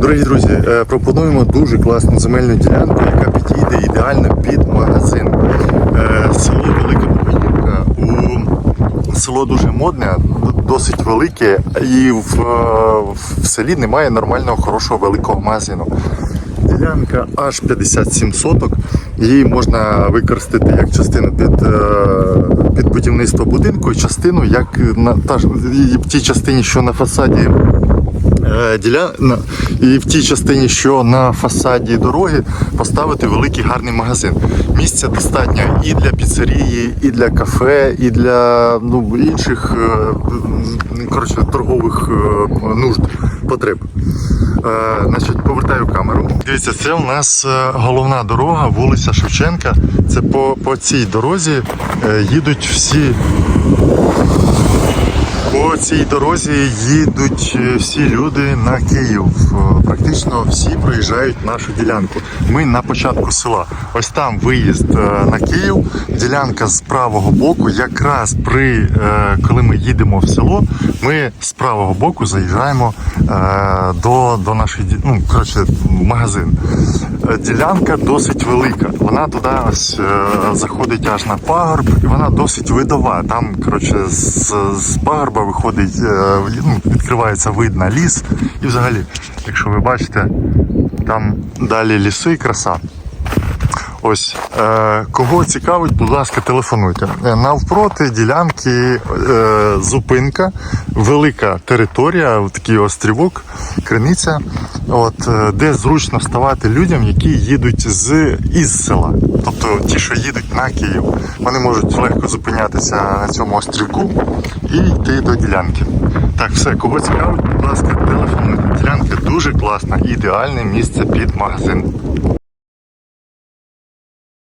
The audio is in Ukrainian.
Дорогі друзі, е, пропонуємо дуже класну земельну ділянку, яка підійде ідеально під магазин. Е, Село Велика Богоївка. У село дуже модне, досить велике, і в, е, в селі немає нормального хорошого великого магазину. Ділянка аж 57 соток. Її можна використати як частину під, під будівництво будинку, і частину як на та тій частині, що на фасаді е, діля... на- і в тій частині, що на фасаді дороги, поставити великий гарний магазин. Місця достатньо і для піцерії, і для кафе, і для ну, інших е, коротше, торгових е, нужд, потреб. Значить, повертаю камеру. Дивіться, це у нас головна дорога, вулиця Шевченка. Це по, по цій дорозі їдуть всі цій дорозі їдуть е, всі люди на Київ. Е, Практично всі проїжджають нашу ділянку. Ми на початку села. Ось там виїзд е, на Київ. Ділянка з правого боку. Якраз при коли ми їдемо в село, ми з правого боку заїжджаємо до, до нашої ну, коротше, в магазин. Ділянка досить велика. Вона туди ось заходить аж на пагорб, і вона досить видова. Там, коротше, з, з пагорба виходить, е, ну, відкривається вид на ліс. І взагалі, якщо ви бачите, там далі ліси, краса. Ось е, кого цікавить, будь ласка, телефонуйте. Е, Навпроти ділянки е, зупинка, велика територія, такий острівок, криниця, от, е, де зручно вставати людям, які їдуть з із села. Тобто ті, що їдуть на Київ, вони можуть легко зупинятися на цьому острівку і йти до ділянки. Так, все, кого цікавить, будь ласка, телефонуйте. Ділянка дуже класна, ідеальне місце під магазин.